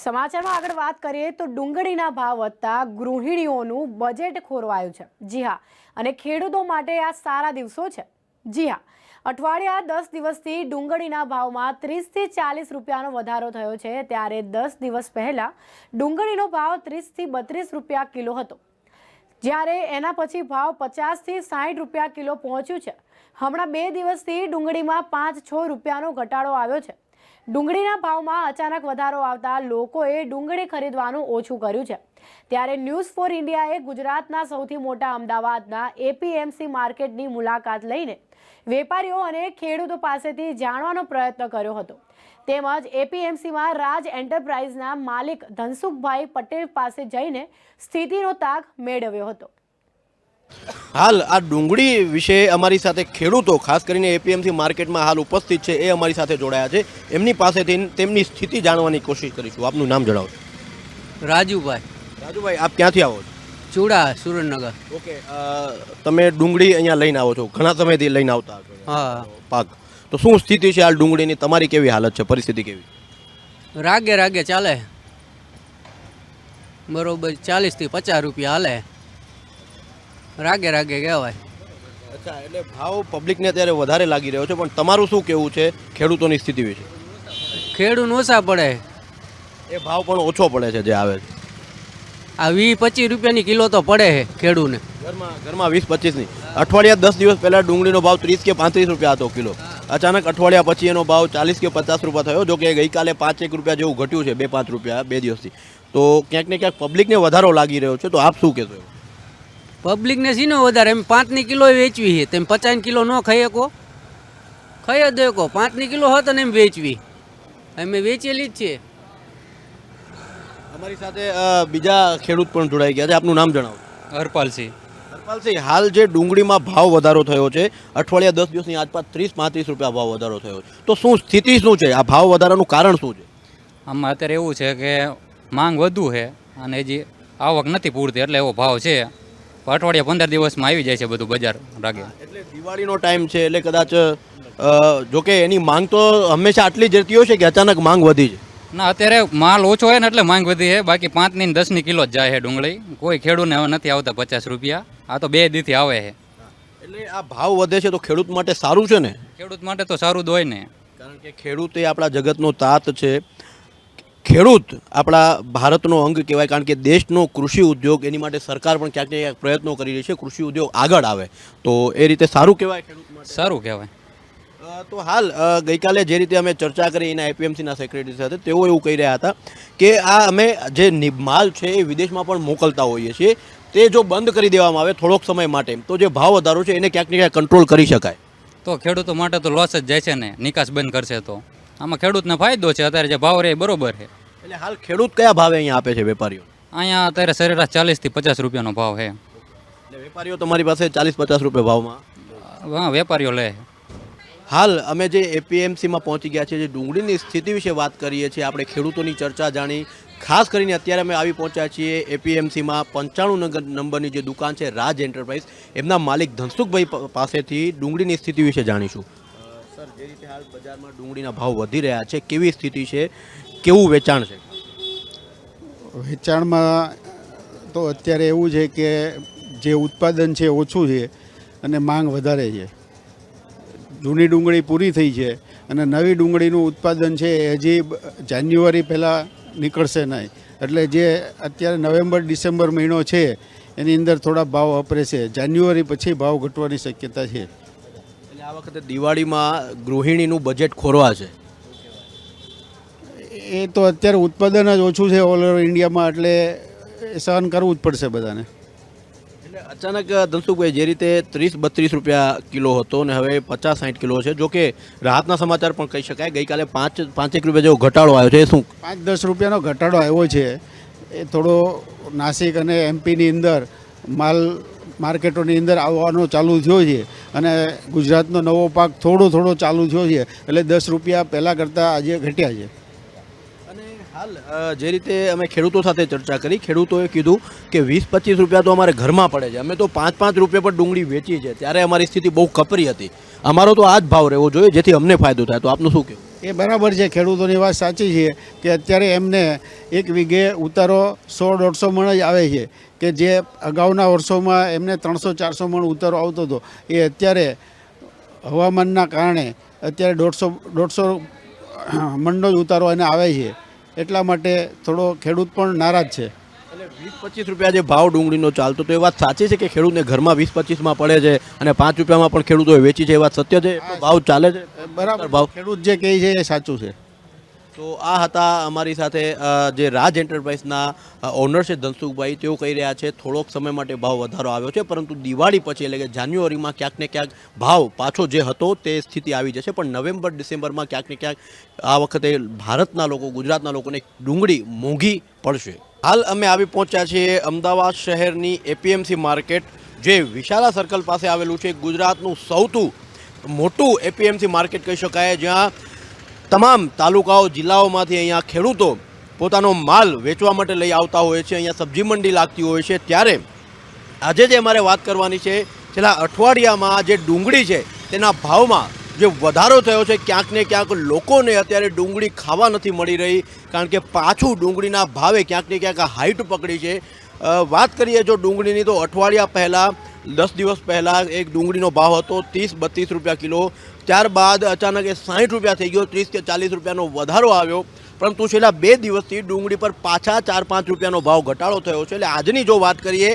સમાચારમાં આગળ વાત કરીએ તો ડુંગળીના ભાવ વધતા ગૃહિણીઓનું બજેટ ખોરવાયું છે. જી હા, અને ખેડૂતો માટે આ સારા દિવસો છે. જી હા, અઠવાડિયા દસ દિવસથી ડુંગળીના ભાવમાં ત્રીસથી ચાલીસ રૂપિયાનો વધારો થયો છે. ત્યારે દસ દિવસ પહેલાં ડુંગળીનો ભાવ ત્રીસથી બત્રીસ રૂપિયા કિલો હતો. જ્યારે એના પછી ભાવ પચાસથી સાઠ રૂપિયા કિલો પહોંચ્યું છે. હમણાં બે દિવસથી ડુંગળીમાં પાંચ છ રૂપિયાનો ઘટાડો આવ્યો છે. ડુંગળીના ભાવમાં અચાનક વધારો આવતા લોકોએ ડુંગળી ખરીદવાનું ઓછું કર્યું છે. ત્યારે ન્યૂઝ ફોર ઇન્ડિયાએ ગુજરાતના સૌથી મોટા અમદાવાદના એપીએમસી માર્કેટની મુલાકાત લઈને વેપારીઓ અને ખેડૂતો પાસેથી જાણવાનો પ્રયત્ન કર્યો હતો. તેમજ એપીએમસીમાં રાજ એન્ટરપ્રાઇઝના માલિક ધનસુખભાઈ પટેલ પાસે જઈને સ્થિતિનો તાગ મેળવ્યો હતો. હાલ આ ડુંગળી વિશે અમારી સાથે ખેડૂતો ખાસ કરીને એપીએમસી માર્કેટમાં હાલ ઉપસ્થિત છે એ અમારી સાથે જોડાયા છે. એમની પાસેથી તેમની સ્થિતિ જાણવાની કોશિશ કરીશું. આપનું નામ જણાવો. રાજુભાઈ. રાજુભાઈ આપ ક્યાંથી આવો છો? ચૂડા સુરેન્દ્રનગર. ઓકે તમે ડુંગળી અહીંયા લઈને આવો છો. ઘણા સમયથી લઈને આવતા હા. પાક. તો શું સ્થિતિ છે હાલ ડુંગળીની? તમારી કેવી હાલત છે? પરિસ્થિતિ કેવી? રાગે રાગે ચાલે. બરોબર ચાલીસથી પચાસ રૂપિયા હાલે. રાગે રાગે કહેવાય. અચ્છા એટલે ભાવ પબ્લિકને અત્યારે વધારે લાગી રહ્યો છે પણ તમારું શું કેવું છે ખેડૂતોની સ્થિતિ વિશે? ખેડૂત ઓછા પડે. એ ભાવ પણ ઓછો પડે છે જે આવે છે. આ વીસ પચીસ રૂપિયાની કિલો તો પડે છે ખેડૂને. ઘરમાં ઘરમાં વીસ પચીસની. અઠવાડિયા દસ દિવસ પહેલાં ડુંગળીનો ભાવ ત્રીસ કે પાંત્રીસ રૂપિયા હતો કિલો. અચાનક અઠવાડિયા પછી એનો ભાવ ચાલીસ કે પચાસ રૂપિયા થયો જો કે ગઈકાલે પાંચેક રૂપિયા જેવું ઘટ્યું છે બે પાંચ રૂપિયા બે દિવસથી. તો ક્યાંક ને ક્યાંક પબ્લિકને વધારો લાગી રહ્યો છે તો આપ શું કહેશો પબ્લિકને શીનો વધારે? એમ પાંચની કિલો વેચવી છે. તેમ પચાસની કિલો ન ખાઈ શકો. ખાઈ જ દેકો. પાંચની કિલો હોત ને એમ વેચવી. અમે વેચેલી જ છે. અમારી સાથે બીજા ખેડૂત પણ જોડાઈ ગયા છે. આપનું નામ જણાવો. હરપાલસિંહ. હરપાલસિંહ હાલ જે ડુંગળીમાં ભાવ વધારો થયો છે અઠવાડિયા દસ દિવસની આસપાસ ત્રીસ પાંત્રીસ રૂપિયા ભાવ વધારો થયો છે. તો શું સ્થિતિ શું છે? આ ભાવ વધારાનું કારણ શું છે? આમાં અત્યારે એવું છે કે માંગ વધુ છે અને હજી આવક નથી પૂરતી એટલે એવો ભાવ છે. અઠવાડિયા પંદર દિવસમાં આવી જાય છે બધું બજાર રાગે. એટલે દિવાળીનો ટાઈમ છે એટલે કદાચ અ, જો એની માંગ તો હંમેશા આટલી જ રહેતી હોય છે કે અચાનક માંગ વધી છે? ના અત્યારે માલ ઓછો હોય ને એટલે માંગ વધી છે. બાકી પાંચની દસ દસની કિલો જ જાય છે ડુંગળી. કોઈ ખેડૂતને હવે નથી આવતા પચાસ રૂપિયા. આ તો બે દીથી આવે છે. એટલે આ ભાવ વધે છે તો ખેડૂત માટે સારું છે ને? ખેડૂત માટે તો સારું જ હોય ને. કારણ કે ખેડૂત એ આપણા જગતનો તાત છે. ખેડૂત આપણા ભારતનો અંગ કહેવાય કારણ કે દેશનો કૃષિ ઉદ્યોગ એની માટે સરકાર પણ ક્યાંક ને ક્યાંક પ્રયત્નો કરી રહી છે કૃષિ ઉદ્યોગ આગળ આવે. તો એ રીતે સારું કહેવાય ખેડૂત સારું કહેવાય. તો હાલ ગઈકાલે જે રીતે અમે ચર્ચા કરી એના એપીએમસીના સેક્રેટરી સાથે તેઓ એવું કહી રહ્યા હતા કે આ અમે જે માલ છે એ વિદેશમાં પણ મોકલતા હોઈએ છીએ. તે જો બંધ કરી દેવામાં આવે થોડોક સમય માટે તો જે ભાવ વધારો છે એને ક્યાંક ને ક્યાંક કંટ્રોલ કરી શકાય. તો ખેડૂતો માટે તો લોસ જ જાય છે ને નિકાસ બંધ કરશે તો. આમાં ખેડૂતને ફાયદો છે અત્યારે જે ભાવ રહે બરોબર છે. એટલે હાલ ખેડૂત કયા ભાવે અહીંયા આપે છે વેપારીઓ? અહીંયા અત્યારે સરેરાશ ચાલીસથી પચાસ રૂપિયાનો ભાવ છે. એટલે વેપારીઓ તમારી પાસે ચાલીસ પચાસ રૂપિયા ભાવમાં? હા વેપારીઓ લે. હાલ અમે જે એપીએમસીમાં પહોંચી ગયા છીએ જે ડુંગળીની સ્થિતિ વિશે વાત કરીએ છીએ આપણે ખેડૂતોની ચર્ચા જાણી ખાસ કરીને અત્યારે અમે આવી પહોંચ્યા છીએ એપીએમસીમાં પંચાણું નગર નંબરની જે દુકાન છે રાજ એન્ટરપ્રાઇઝ. એમના માલિક ધનસુખભાઈ પાસેથી ડુંગળીની સ્થિતિ વિશે જાણીશું. સર જે રીતે હાલ બજારમાં ડુંગળીના ભાવ વધી રહ્યા છે કેવી સ્થિતિ છે? કેવું વેચાણ છે? વેચાણમાં તો અત્યારે એવું છે કે જે ઉત્પાદન છે ઓછું છે અને માંગ વધારે છે. જૂની ડુંગળી પૂરી થઈ છે અને નવી ડુંગળીનું ઉત્પાદન છે એ હજી જાન્યુઆરી પહેલાં નીકળશે નહીં. એટલે જે અત્યારે નવેમ્બર ડિસેમ્બર મહિનો છે એની અંદર થોડા ભાવ અપરેશે. જાન્યુઆરી પછી ભાવ ઘટવાની શક્યતા છે. આ વખતે દિવાળીમાં ગૃહિણીનું બજેટ ખોરવા છે એ તો અત્યારે ઉત્પાદન જ ઓછું છે ઓલ ઓવર ઇન્ડિયામાં એટલે સહન કરવું જ પડશે બધાને. એટલે અચાનક ધનસુખભાઈ જે રીતે ત્રીસ બત્રીસ રૂપિયા કિલો હતો ને હવે પચાસ સાઠ કિલો છે જો કે રાહતના સમાચાર પણ કહી શકાય. ગઈકાલે પાંચ પાંચેક રૂપિયા જેવો ઘટાડો આવ્યો છે એ શું? પાંચ દસ રૂપિયાનો ઘટાડો આવ્યો છે. એ થોડો નાસિક અને એમપીની અંદર માલ માર્કેટોની અંદર આવવાનો ચાલુ થયો છે અને ગુજરાતનો નવો પાક થોડો થોડો ચાલુ થયો છે. એટલે દસ રૂપિયા પહેલાં કરતાં આજે ઘટ્યા છે. હાલ જે રીતે અમે ખેડૂતો સાથે ચર્ચા કરી, ખેડૂતોએ કીધું કે વીસ પચીસ રૂપિયા તો અમારે ઘરમાં પડે છે. અમે તો પાંચ પાંચ રૂપિયા પર ડુંગળી વેચી છે ત્યારે અમારી સ્થિતિ બહુ કપરી હતી. અમારો તો આ જ ભાવ રહેવો જોઈએ, જેથી અમને ફાયદો થાય. તો આપનું શું કહેવું? એ બરાબર છે, ખેડૂતોની વાત સાચી છે કે અત્યારે એમને એક વીઘે ઉતારો સો દોઢસો મણ જ આવે છે કે જે અગાઉના વર્ષોમાં એમને ત્રણસો ચારસો મણ ઉતારો આવતો હતો. એ અત્યારે હવામાનના કારણે અત્યારે દોઢસો દોઢસો મણનો જ ઉતારો એને આવે છે. એટલા માટે થોડો ખેડૂત પણ નારાજ છે. એટલે વીસ પચીસ રૂપિયા જે ભાવ ડુંગળીનો ચાલતો તો એ વાત સાચી છે કે ખેડૂતને ઘરમાં વીસ પચીસમાં પડે છે અને પાંચ રૂપિયામાં પણ ખેડૂતોએ વેચી છે એ વાત સત્ય છે? ભાવ ચાલે છે? બરાબર. ભાવ ખેડૂત જે કહે છે એ સાચું છે. તો આ હતા અમારી સાથે જે રાજ એન્ટરપ્રાઇઝના ઓનર છે ધનસુખભાઈ, તેઓ કહી રહ્યા છે, થોડોક સમય માટે ભાવ વધારો આવ્યો છે, પરંતુ દિવાળી પછી એટલે કે જાન્યુઆરીમાં ક્યાંક ને ક્યાંક ભાવ પાછો જે હતો તે સ્થિતિ આવી જશે, પણ નવેમ્બર, ડિસેમ્બરમાં ક્યાંક ને ક્યાંક આ વખતે ભારતના લોકો, ગુજરાતના લોકોને ડુંગળી મોંઘી પડશે. હાલ અમે આવી પહોંચ્યા છીએ અમદાવાદ શહેરની એપીએમસી માર્કેટ, જે વિશાલા સર્કલ પાસે આવેલું છે. ગુજરાતનું સૌથી મોટું એપીએમસી માર્કેટ કહી શકાય, જ્યાં તમામ તાલુકાઓ, જિલ્લાઓમાંથી અહીંયા ખેડૂતો પોતાનો માલ વેચવા માટે લઈ આવતા હોય છે, અહીંયા સબ્જી મંડી લાગતી હોય છે. ત્યારે આજે જે અમારે વાત કરવાની છે, છેલ્લા અઠવાડિયામાં જે ડુંગળી છે, તેના ભાવમાં જે વધારો થયો છે, ક્યાંક ને ક્યાંક લોકોને અત્યારે ડુંગળી ખાવા નથી મળી રહી, કારણ કે પાછું ડુંગળીના ભાવે ક્યાંક ને ક્યાંક હાઈટ પકડી છે. વાત કરીએ જો ડુંગળીની, તો અઠવાડિયા પહેલાં, દસ દિવસ પહેલાં એક ડુંગળીનો ભાવ હતો ત્રીસ બત્રીસ રૂપિયા કિલો ત્યારબાદ અચાનક એ સાઠ રૂપિયા થઈ ગયો, ત્રીસ કે ચાલીસ રૂપિયાનો વધારો આવ્યો. પરંતુ છેલ્લા બે દિવસથી ડુંગળી પર પાછા ચાર પાંચ રૂપિયાનો ભાવ ઘટાડો થયો છે. એટલે આજની જો વાત કરીએ,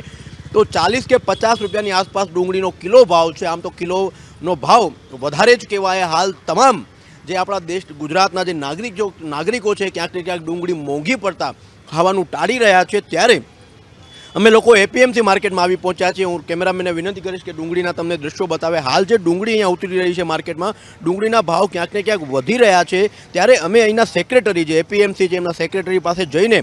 તો ચાલીસ કે પચાસ રૂપિયાની આસપાસ ડુંગળીનો કિલો ભાવ છે. આમ તો કિલોનો ભાવ વધારે જ કહેવાય. હાલ તમામ જે આપણા દેશ, ગુજરાતના જે નાગરિક જો, નાગરિકો છે, ક્યાંક ને ક્યાંક ડુંગળી મોંઘી પડતા ખાવાનું ટાળી રહ્યા છે. ત્યારે અમે લોકો એપીએમસી માર્કેટમાં આવી પહોંચ્યા છીએ. હું કેમેરામેનને વિનંતી કરીશ કે ડુંગળીના તમને દ્રશ્યો બતાવે. હાલ જે ડુંગળી અહીંયા ઉતરી રહી છે માર્કેટમાં ડુંગળીના ભાવ ક્યાંક ને ક્યાંક વધી રહ્યા છે. ત્યારે અમે અહીંના સેક્રેટરી જે એપીએમસી છે એમના સેક્રેટરી પાસે જઈને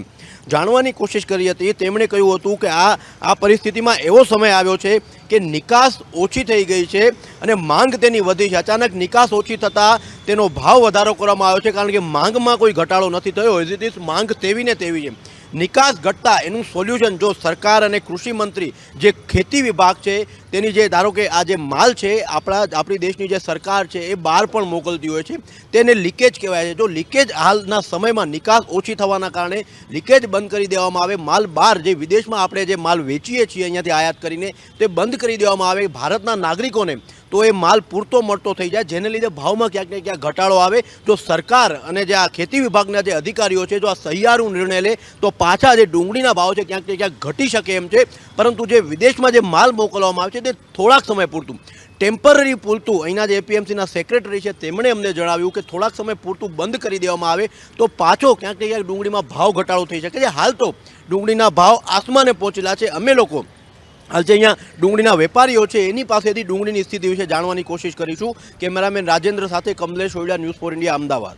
જાણવાની કોશિશ કરી હતી. તેમણે કહ્યું હતું કે આ આ પરિસ્થિતિમાં એવો સમય આવ્યો છે કે નિકાસ ઓછી થઈ ગઈ છે અને માંગ તેની વધી છે. અચાનક નિકાસ ઓછી થતાં તેનો ભાવ વધારો કરવામાં આવ્યો છે કારણ કે માંગમાં કોઈ ઘટાડો નથી થયો. એઝ ઇટ ઇઝ માંગ તેવી ને તેવી છે. નિકાસ ઘટતા એનું સોલ્યુશન જો સરકાર અને કૃષિ મંત્રી જે ખેતી વિભાગ છે, તેની જે ધારો કે આ જે માલ છે, આપણા, આપણી દેશની જે સરકાર છે, એ બહાર પણ મોકલતી હોય છે. તેને લીકેજ કહેવાય છે. જો લીકેજ હાલના સમયમાં નિકાસ ઓછી થવાના કારણે લીકેજ બંધ કરી દેવામાં આવે, માલ બહાર જે વિદેશમાં આપણે જે માલ વેચીએ છીએ, અહીંયાથી આયાત કરીને તે બંધ કરી દેવામાં આવે, ભારતના નાગરિકોને તો એ માલ પૂરતો મળતો થઈ જાય. જેને લીધે ભાવમાં ક્યાંક ને ક્યાંક ઘટાડો આવે. જો સરકાર અને જે આ ખેતી વિભાગના જે અધિકારીઓ છે, જો આ સહિયારું નિર્ણય લે, તો પાછા જે ડુંગળીના ભાવ છે ક્યાંક ને ક્યાંક ઘટી શકે એમ છે. પરંતુ જે વિદેશમાં જે માલ મોકલવામાં આવે છે, તે થોડાક સમય પૂરતું. ટેમ્પરરી પૂરતું. અહીંના જે એપીએમસીના સેક્રેટરી છે, તેમણે અમને જણાવ્યું કે થોડાક સમય પૂરતું બંધ કરી દેવામાં આવે, તો પાછો ક્યાંક ને ક્યાંક ડુંગળીમાં ભાવ ઘટાડો થઈ શકે છે. હાલ તો ડુંગળીના ભાવ આસમાને પહોંચેલા છે. અમે લોકો હાલ જે અહીંયા ડુંગળીના વેપારીઓ છે, એની પાસેથી ડુંગળીની સ્થિતિ વિશે જાણવાની કોશિશ કરીશું. કેમેરામેન રાજેન્દ્ર સાથે કમલેશ ઓઈડા ન્યૂઝ ફોર ઇન્ડિયા, અમદાવાદ.